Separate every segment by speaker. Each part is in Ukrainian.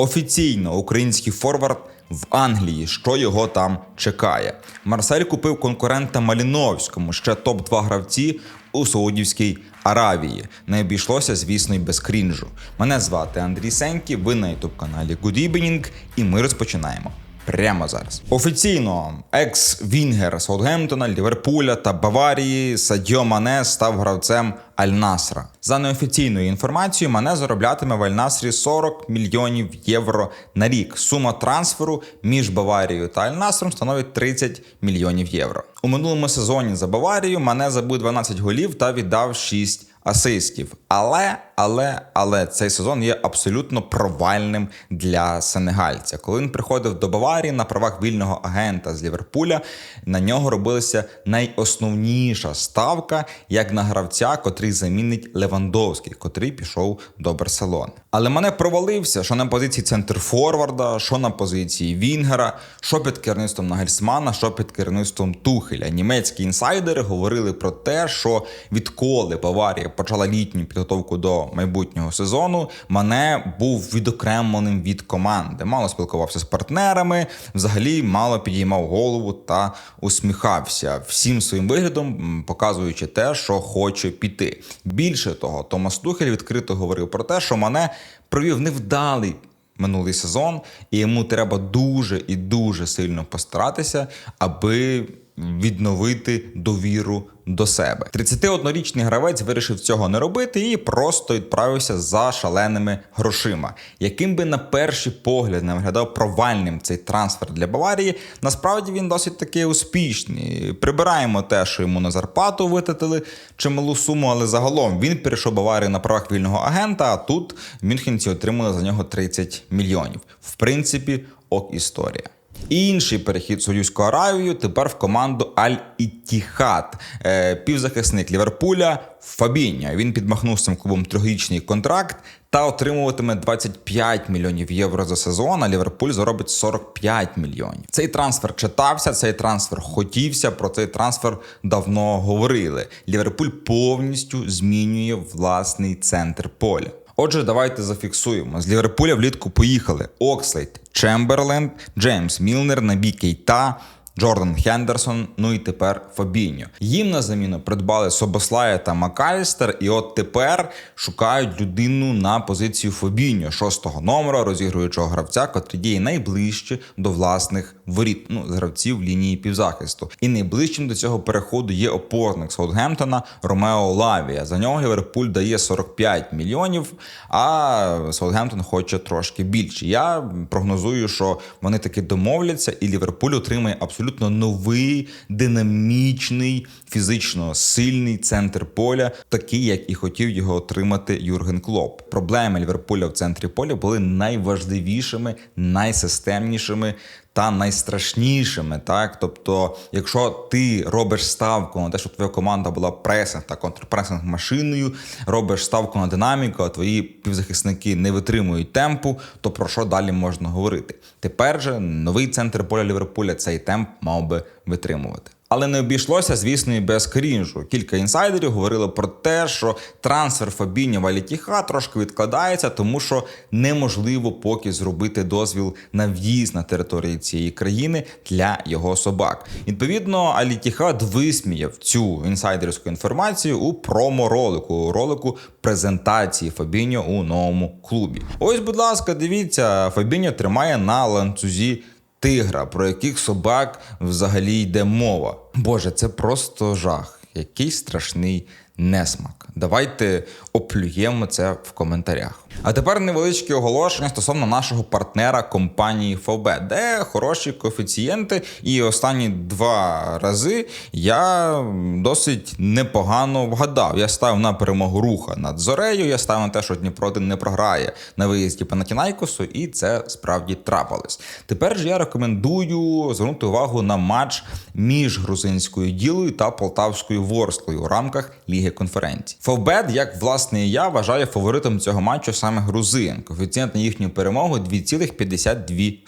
Speaker 1: Офіційно український форвард в Англії, що його там чекає. Марсель купив конкурента Маліновському, ще топ-2 гравці у Саудівській Аравії. Не обійшлося, звісно, і без крінжу. Мене звати Андрій Сенкі, ви на ютуб каналі Good Evening, і ми розпочинаємо. Прямо зараз. Офіційно екс-вінгер Саутгемптона, Ліверпуля та Баварії Садьо Мане став гравцем Аль-Насра. За неофіційною інформацією, Мане зароблятиме в Аль-Насрі 40 мільйонів євро на рік. Сума трансферу між Баварією та Аль-Насром становить 30 мільйонів євро. У минулому сезоні за Баварію Мане забив 12 голів та віддав 6 асистів. Але, але, але цей сезон є абсолютно провальним для сенегальця. Коли він приходив до Баварії на правах вільного агента з Ліверпуля, на нього робилася найосновніша ставка як на гравця, котрий замінить Левандовський, котрий пішов до Барселони. Але мене провалився, що на позиції центрфорварда, що на позиції Вінгера, що під керівництвом Нагельсмана, що під керівництвом Тухеля. Німецькі інсайдери говорили про те, що відколи Баварія почала літню підготовку до майбутнього сезону, Мане був відокремленим від команди. Мало спілкувався з партнерами, взагалі мало підіймав голову та усміхався всім своїм виглядом, показуючи те, що хоче піти. Більше того, Томас Тухель відкрито говорив про те, що Мане провів невдалий минулий сезон, і йому треба дуже і дуже сильно постаратися, аби відновити довіру до себе. 31-річний гравець вирішив цього не робити і просто відправився за шаленими грошима. Яким би на перший погляд не виглядав провальним цей трансфер для Баварії, насправді він досить таки успішний. Прибираємо те, що йому на зарплату витратили чималу суму, але загалом він перейшов Баварію на правах вільного агента. А тут мюнхенці отримали за нього 30 мільйонів. В принципі, ок історія. Інший перехід Саудівську Аравію тепер в команду Аль-Іттіхад. Е, півзахисник Ліверпуля Фабіньо. Він підмахнув цим клубом трьохрічний контракт та отримуватиме 25 мільйонів євро за сезон. А Ліверпуль заробить 45 мільйонів. Цей трансфер читався, цей трансфер хотівся. Про цей трансфер давно говорили. Ліверпуль повністю змінює власний центр поля. Отже, давайте зафіксуємо. З Ліверпуля влітку поїхали Окслейд, Чемберленд, Джеймс Мілнер, Набі Кейта, Джордан Хендерсон, ну і тепер Фабіньо. Їм на заміну придбали Собослая та Макалістер, і от тепер шукають людину на позицію Фабіньо, шостого номера, розігруючого гравця, котрий діє найближче до власних воріт, ну гравців лінії півзахисту. І найближчим до цього переходу є опорник Саутгемптона Ромео Лавія. За нього Ліверпуль дає 45 мільйонів, а Саутгемптон хоче трошки більше. Я прогнозую, що вони таки домовляться, і Ліверпуль отримає абсолютно новий, динамічний, фізично сильний центр поля, такий, як і хотів його отримати Юрген Клоп. Проблеми Ліверпуля в центрі поля були найважливішими, найсистемнішими. Та найстрашнішими, так тобто, якщо ти робиш ставку на те, щоб твоя команда була пресинг та контрпресинг машиною, робиш ставку на динаміку, а твої півзахисники не витримують темпу, то про що далі можна говорити? Тепер же новий центр поля Ліверпуля цей темп мав би витримувати. Але не обійшлося, звісно, і без крінжу. Кілька інсайдерів говорили про те, що трансфер Фабіньо в Алітіха трошки відкладається, тому що неможливо поки зробити дозвіл на в'їзд на території цієї країни для його собак. Відповідно, Алітіхад висміяв цю інсайдерську інформацію у промо-ролику, у ролику презентації Фабіньо у новому клубі. Ось, будь ласка, дивіться, Фабіньо тримає на ланцюзі тигра, про яких собак взагалі йде мова. Боже, це просто жах. Який страшний несмак. Давайте оплюємо це в коментарях. А тепер невеличке оголошення стосовно нашого партнера компанії ФОБ, де хороші коефіцієнти, і останні два рази я досить непогано вгадав. Я ставив на перемогу руха над зорею. Я ставив на те, що Дніпро 1 не програє на виїзді Панатінайкосу, і це справді трапилось. Тепер ж я рекомендую звернути увагу на матч між грузинською ділою та полтавською ворсклою у рамках Ліги Ліги конференції. Фовбет, як власне і я, вважає фаворитом цього матчу саме грузин. Коефіцієнт на їхню перемогу 2,52.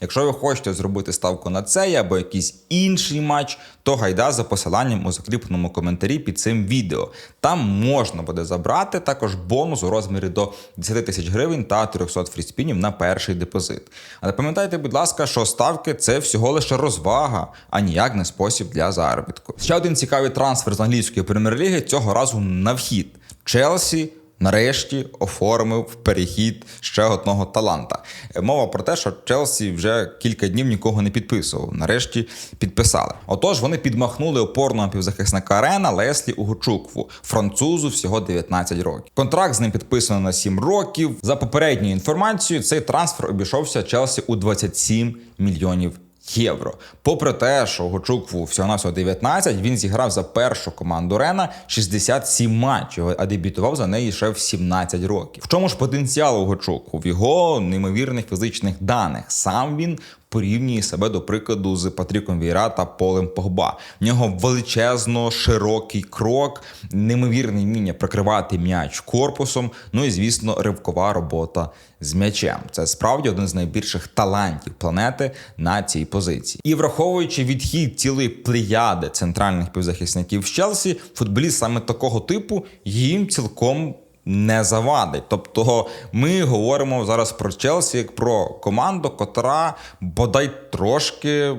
Speaker 1: Якщо ви хочете зробити ставку на цей або якийсь інший матч, то гайда за посиланням у закріпленому коментарі під цим відео. Там можна буде забрати також бонус у розмірі до 10 тисяч гривень та 300 фріспінів на перший депозит. Але пам'ятайте, будь ласка, що ставки це всього лише розвага, а ніяк не спосіб для заробітку. Ще один цікавий трансфер з англійської прем'єр-ліги цього разу на вхід. Челсі нарешті оформив перехід ще одного таланта. Мова про те, що Челсі вже кілька днів нікого не підписував. Нарешті підписали. Отож, вони підмахнули опорного півзахисника Рена Леслі Угучукву, французу всього 19 років. Контракт з ним підписано на 7 років. За попередньою інформацією, цей трансфер обійшовся Челсі у 27 мільйонів євро. Попри те, що Гочукву всього на 19, він зіграв за першу команду Рена 67 матчів, а дебютував за неї ще в 17 років. В чому ж потенціал у Гочукву? В його неймовірних фізичних даних. Сам він порівнює себе до прикладу з Патріком Віра та Полем Погба. В нього величезно широкий крок, неймовірне вміння прикривати м'яч корпусом. Ну і звісно, ривкова робота з м'ячем. Це справді один з найбільших талантів планети на цій позиції. І враховуючи відхід цілої плеяди центральних півзахисників з Челсі, футболіст саме такого типу їм цілком не завадить. Тобто ми говоримо зараз про Челсі як про команду, котра бодай трошки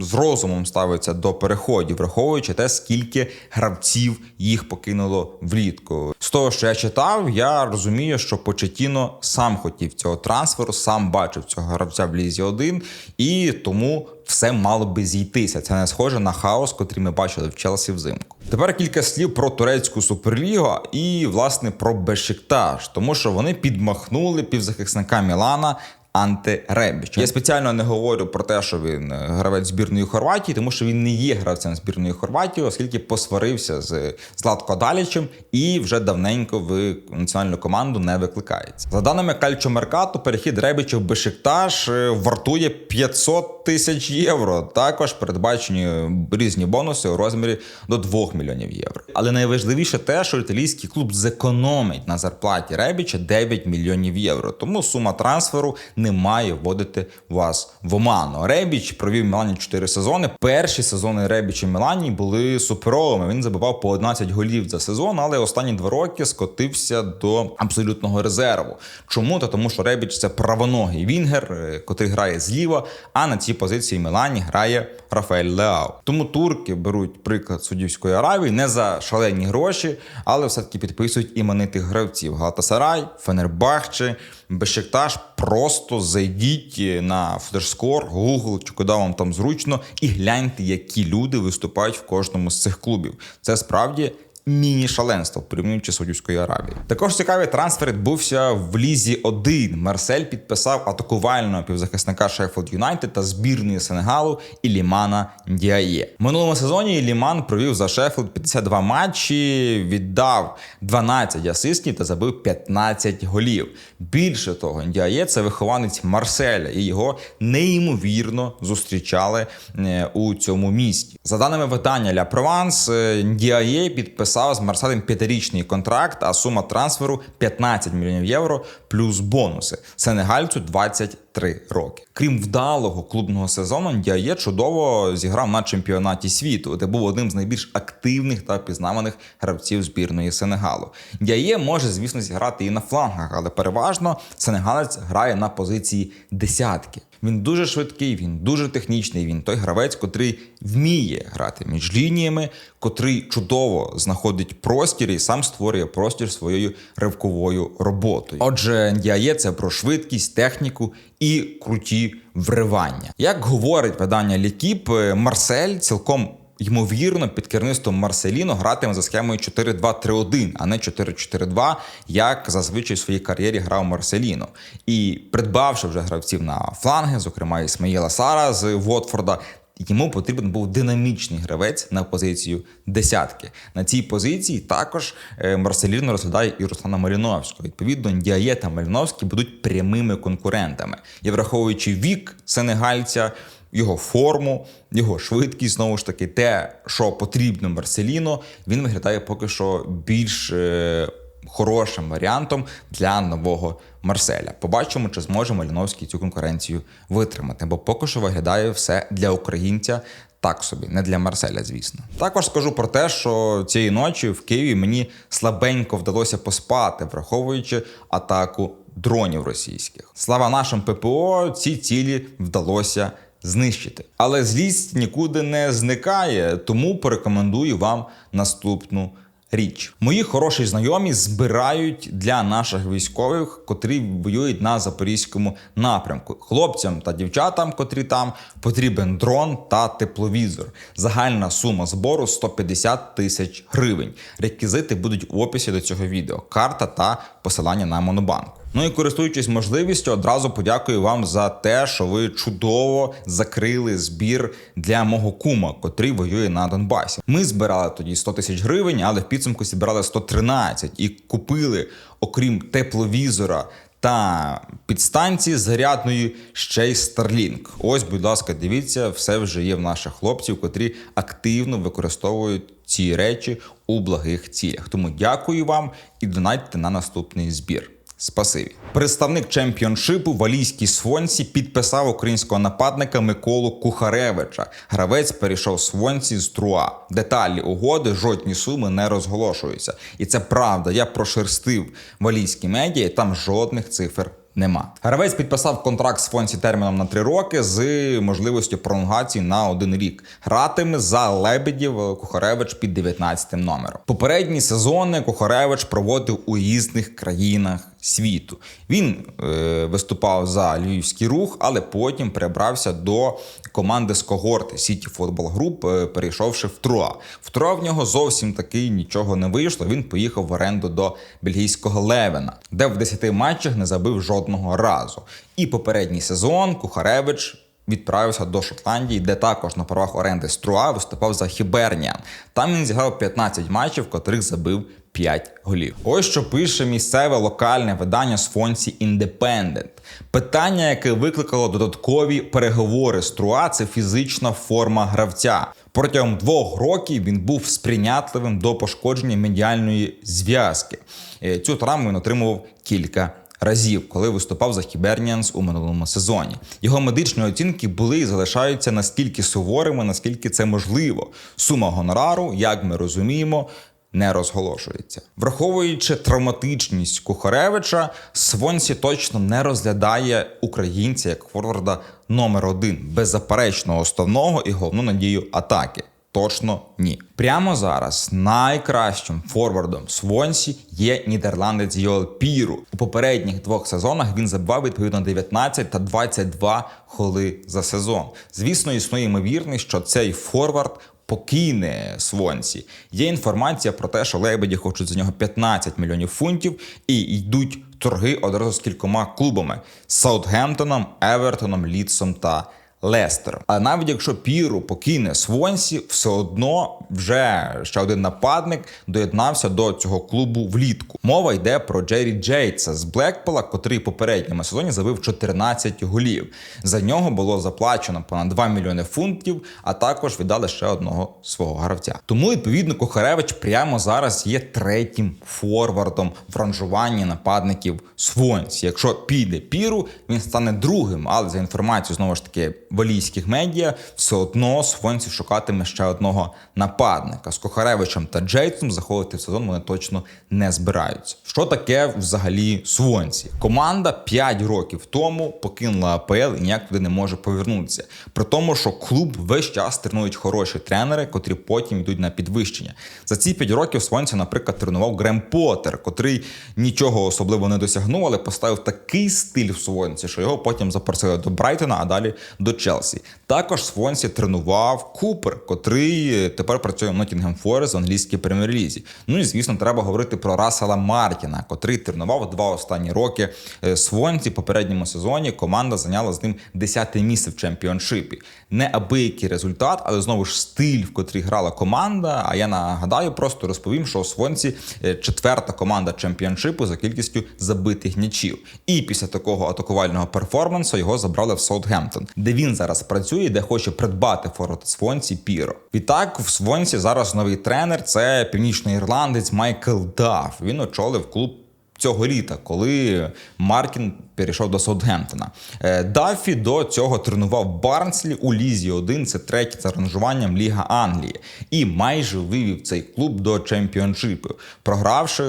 Speaker 1: з розумом ставиться до переходів, враховуючи те, скільки гравців їх покинуло влітку. З того, що я читав, я розумію, що Почетіно сам хотів цього трансферу, сам бачив цього гравця в лізі 1 і тому все мало би зійтися. Це не схоже на хаос, котрий ми бачили в Челсі взимку. Тепер кілька слів про турецьку суперлігу і власне про Бешикташ, тому що вони підмахнули півзахисника Мілана. Анте Ребіч. Я спеціально не говорю про те, що він гравець збірної Хорватії, тому що він не є гравцем збірної Хорватії, оскільки посварився з Златко Далічем і вже давненько в національну команду не викликається. За даними Кальчо Меркату, перехід Ребіча в Бешикташ вартує 500 тисяч євро. Також передбачені різні бонуси у розмірі до 2 мільйонів євро. Але найважливіше те, що італійський клуб зекономить на зарплаті Ребіча 9 мільйонів євро. Тому сума трансферу не має вводити вас в оману. Ребіч провів Мілані 4 сезони. Перші сезони Ребіча в Мілані були суперовими. Він забивав по 11 голів за сезон, але останні два роки скотився до абсолютного резерву. Чому? Та тому, що Ребіч це правоногий вінгер, котрий грає зліва, а на цій позиції в Мілані грає Рафаель Леау. Тому турки беруть приклад Судівської Аравії не за шалені гроші, але все-таки підписують іменитих гравців. Галатасарай, Фенербахче, Бешикташ. Просто зайдіть на Флешскор, Google чи куди вам там зручно, і гляньте, які люди виступають в кожному з цих клубів. Це справді міні-шаленство порівнюючи з Саудівською Аравією. Також цікавий трансфер відбувся в лізі 1. Марсель підписав атакувального півзахисника Шеффілд Юнайтед та збірної Сенегалу Ілімана Діає. Минулому сезоні Іліман провів за Шеффілд 52 матчі, віддав 12 асистів та забив 15 голів. Більше того, Діає це вихованець Марселя, і його неймовірно зустрічали е, у цьому місті. За даними видання Ля Прованс, Діає підписав підписав з Марселем п'ятирічний контракт, а сума трансферу 15 мільйонів євро плюс бонуси. Сенегальцю 23 роки. Крім вдалого клубного сезону, Діає чудово зіграв на чемпіонаті світу, де був одним з найбільш активних та пізнаваних гравців збірної Сенегалу. Діає може, звісно, зіграти і на флангах, але переважно сенегалець грає на позиції десятки. Він дуже швидкий, він дуже технічний. Він той гравець, котрий вміє грати між лініями, котрий чудово знаходить простір і сам створює простір своєю ривковою роботою. Отже, Ндіає це про швидкість, техніку і круті вривання. Як говорить видання Лікіп, Марсель цілком. Ймовірно, під керівництвом Марселіно гратиме за схемою 4-2-3-1, а не 4-4-2, як зазвичай в своїй кар'єрі грав Марселіно. І придбавши вже гравців на фланги, зокрема Ісмаїла Сара з Вотфорда, Йому потрібен був динамічний гравець на позицію десятки. На цій позиції також е, Марселіно розглядає і Руслана Маліновського. Відповідно, Діає та Маліновський будуть прямими конкурентами. І враховуючи вік сенегальця, його форму, його швидкість, знову ж таки, те, що потрібно Марселіно, він виглядає поки що більш е, хорошим варіантом для нового Марселя. Побачимо, чи зможе Маліновський цю конкуренцію витримати, бо поки що виглядає все для українця. Так собі, не для Марселя, звісно. Також скажу про те, що цієї ночі в Києві мені слабенько вдалося поспати, враховуючи атаку дронів російських. Слава нашим ППО, ці цілі вдалося знищити. Але злість нікуди не зникає, тому порекомендую вам наступну. Річ мої хороші знайомі збирають для наших військових, котрі воюють на запорізькому напрямку. Хлопцям та дівчатам, котрі там потрібен дрон та тепловізор. Загальна сума збору 150 тисяч гривень. Реквізити будуть в описі до цього відео. Карта та посилання на монобанку. Ну і користуючись можливістю, одразу подякую вам за те, що ви чудово закрили збір для мого кума, котрий воює на Донбасі. Ми збирали тоді 100 тисяч гривень, але в підсумку зібрали 113 і купили, окрім тепловізора. Та підстанції зарядної ще й Starlink. Ось, будь ласка, дивіться, все вже є в наших хлопців, котрі активно використовують ці речі у благих цілях. Тому дякую вам і донатьте на наступний збір. Спасибі. Представник чемпіоншипу валійській Свонці підписав українського нападника Миколу Кухаревича. Гравець перейшов Свонці з Труа. Деталі угоди, жодні суми не розголошуються. І це правда. Я прошерстив валійські медіа, і там жодних цифр. Нема. Гравець підписав контракт з Фонсі терміном на три роки з можливістю пролонгації на один рік. Гратиме за Лебедів Кухаревич під 19 номером. Попередні сезони Кухаревич проводив у різних країнах світу. Він е, виступав за львівський рух, але потім перебрався до команди з когорти Сіті Футбол Груп, е, перейшовши в Труа. В Труа в нього зовсім таки нічого не вийшло. Він поїхав в оренду до бельгійського Левена, де в 10 матчах не забив жодного разу. І попередній сезон Кухаревич. Відправився до Шотландії, де також на правах оренди Струа виступав за Хіберніан. Там він зіграв 15 матчів, в котрих забив 5 голів. Ось що пише місцеве локальне видання з Фонсі Індепендент. Питання, яке викликало додаткові переговори з Труа, це фізична форма гравця. Протягом двох років він був сприйнятливим до пошкодження медіальної зв'язки. Е, Цю травму він отримував кілька разів, коли виступав за Хіберніанс у минулому сезоні. Його медичні оцінки були і залишаються наскільки суворими, наскільки це можливо. Сума гонорару, як ми розуміємо. Не розголошується, враховуючи травматичність Кухаревича, Свонсі точно не розглядає українця як форварда номер один, беззаперечно основного і головну надію атаки. Точно ні. Прямо зараз найкращим форвардом Свонсі є нідерландець Йоел Піру. У попередніх двох сезонах він забивав відповідно 19 та 22 холи за сезон. Звісно, існує ймовірність, що цей форвард покине Свонсі. Є інформація про те, що лебеді хочуть за нього 15 мільйонів фунтів і йдуть торги одразу з кількома клубами: Саутгемптоном, Евертоном, Лідсом та. Лестером. А навіть якщо Піру покине Свонсі, все одно вже ще один нападник доєднався до цього клубу влітку. Мова йде про Джері Джейтса з Блекпола, котрий попередньому сезоні забив 14 голів. За нього було заплачено понад 2 мільйони фунтів, а також віддали ще одного свого гравця. Тому відповідно Кухаревич прямо зараз є третім форвардом в ранжуванні нападників Свонсі. Якщо піде Піру, він стане другим, але за інформацією знову ж таки валійських медіа, все одно Свонсі шукатиме ще одного нападника. З Кохаревичем та Джейтсом заходити в сезон вони точно не збираються. Що таке взагалі Свонсі? Команда 5 років тому покинула АПЛ і ніяк туди не може повернутися. При тому, що клуб весь час тренують хороші тренери, котрі потім йдуть на підвищення. За ці 5 років Свонсі, наприклад, тренував Грем Поттер, котрий нічого особливо не досягнув, але поставив такий стиль в Свонсі, що його потім запросили до Брайтона, а далі до Челсі. Також Свонсі тренував Купер, котрий тепер працює в Ноттінгем Форест в англійській прем'єр-лізі. Ну і звісно, треба говорити про Расела Мартіна, котрий тренував два останні роки е, Свонсі. В попередньому сезоні команда зайняла з ним 10 місце в чемпіоншипі. Не абиякий результат, але знову ж стиль, в котрій грала команда. А я нагадаю, просто розповім, що у Свонсі е, четверта команда чемпіоншипу за кількістю забитих м'ячів. І після такого атакувального перформансу його забрали в Саутгемптон, де він зараз працює, де хоче придбати форот Свонсі Піро. Відтак в Свонсі зараз новий тренер це північний ірландець Майкл Даф. Він очолив клуб. Цього літа, коли Маркін перейшов до Саутгемптона. Е, Даффі до цього тренував Барнслі у Лізі 1, це третє за ранжуванням Ліга Англії, і майже вивів цей клуб до чемпіоншипу, програвши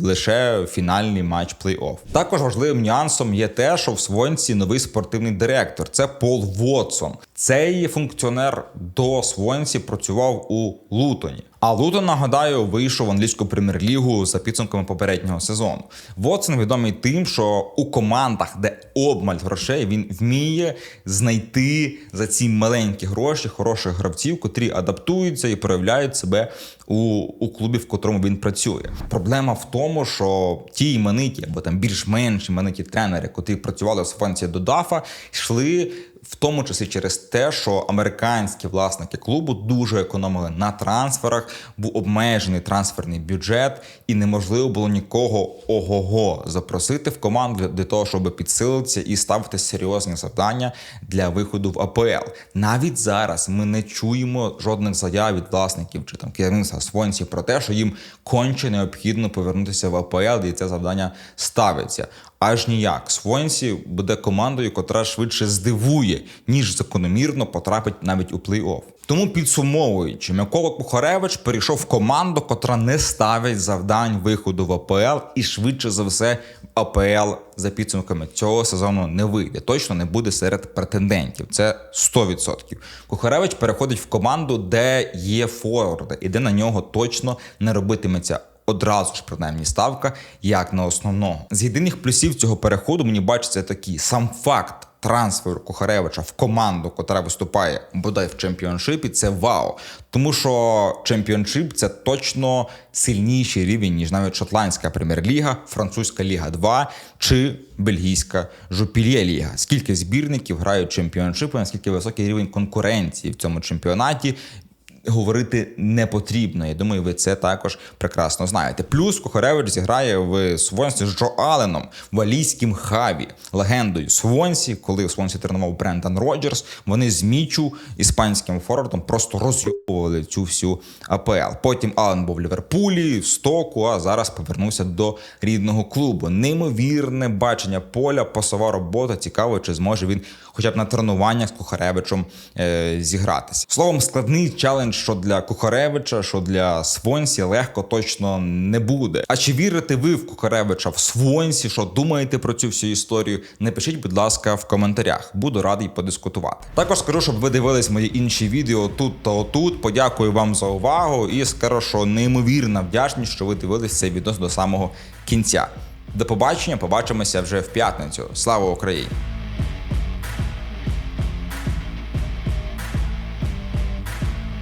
Speaker 1: лише фінальний матч плей-офф. Також важливим нюансом є те, що в Свонці новий спортивний директор це Пол Вотсон. Цей функціонер до Свонці працював у Лутоні. А Лутон, нагадаю, вийшов в англійську прем'єр-лігу за підсумками попереднього сезону. Вотсон відомий тим, що у командах, де обмаль грошей, він вміє знайти за ці маленькі гроші хороших гравців, котрі адаптуються і проявляють себе у, у клубі, в котрому він працює. Проблема в тому, що ті імениті або там більш-менш імениті тренери, котрі працювали в Сванції до Дафа, йшли в тому числі через те, що американські власники клубу дуже економили на трансферах, був обмежений трансферний бюджет, і неможливо було нікого ого-го запросити в команду для того, щоб підсилитися і ставити серйозні завдання для виходу в АПЛ. Навіть зараз ми не чуємо жодних заяв від власників чи там керівництва Свонсі про те, що їм конче необхідно повернутися в АПЛ, і це завдання ставиться. Аж ніяк Свонсі буде командою, котра швидше здивує, ніж закономірно потрапить навіть у плей-офф. Тому підсумовуючи, Микола Кухаревич перейшов в команду, котра не ставить завдань виходу в АПЛ, і швидше за все АПЛ за підсумками цього сезону не вийде. Точно не буде серед претендентів. Це 100%. Кухаревич переходить в команду, де є форварди, і де на нього точно не робитиметься одразу ж принаймні ставка, як на основного. З єдиних плюсів цього переходу мені бачиться такі сам факт. Трансферу Кухаревича в команду, котра виступає бодай в чемпіоншипі, це вау. Тому що чемпіоншип це точно сильніший рівень, ніж навіть шотландська прем'єр-ліга, французька ліга 2 чи бельгійська жупільє ліга. Скільки збірників грають чемпіоншипи, наскільки високий рівень конкуренції в цьому чемпіонаті говорити не потрібно. Я думаю, ви це також прекрасно знаєте. Плюс Кухаревич зіграє в Свонсі з Джо Алленом, валійським хаві, легендою Свонсі, коли в Свонсі тренував Брендан Роджерс. Вони з Мічу, іспанським форвардом, просто розйобували цю всю АПЛ. Потім Аллен був в Ліверпулі, в Стоку, а зараз повернувся до рідного клубу. Неймовірне бачення поля, пасова робота. Цікаво, чи зможе він хоча б на тренуваннях з Кухаревичем е, зігратися. Словом, складний челендж, що для Кухаревича, що для Свонсі легко точно не буде. А чи вірите ви в Кухаревича в Свонсі? Що думаєте про цю всю історію? Напишіть, будь ласка, в коментарях. Буду радий подискутувати. Також скажу, щоб ви дивились мої інші відео тут та отут. Подякую вам за увагу і скажу, що неймовірна вдячність, що ви дивились цей відео до самого кінця. До побачення, побачимося вже в п'ятницю. Слава Україні!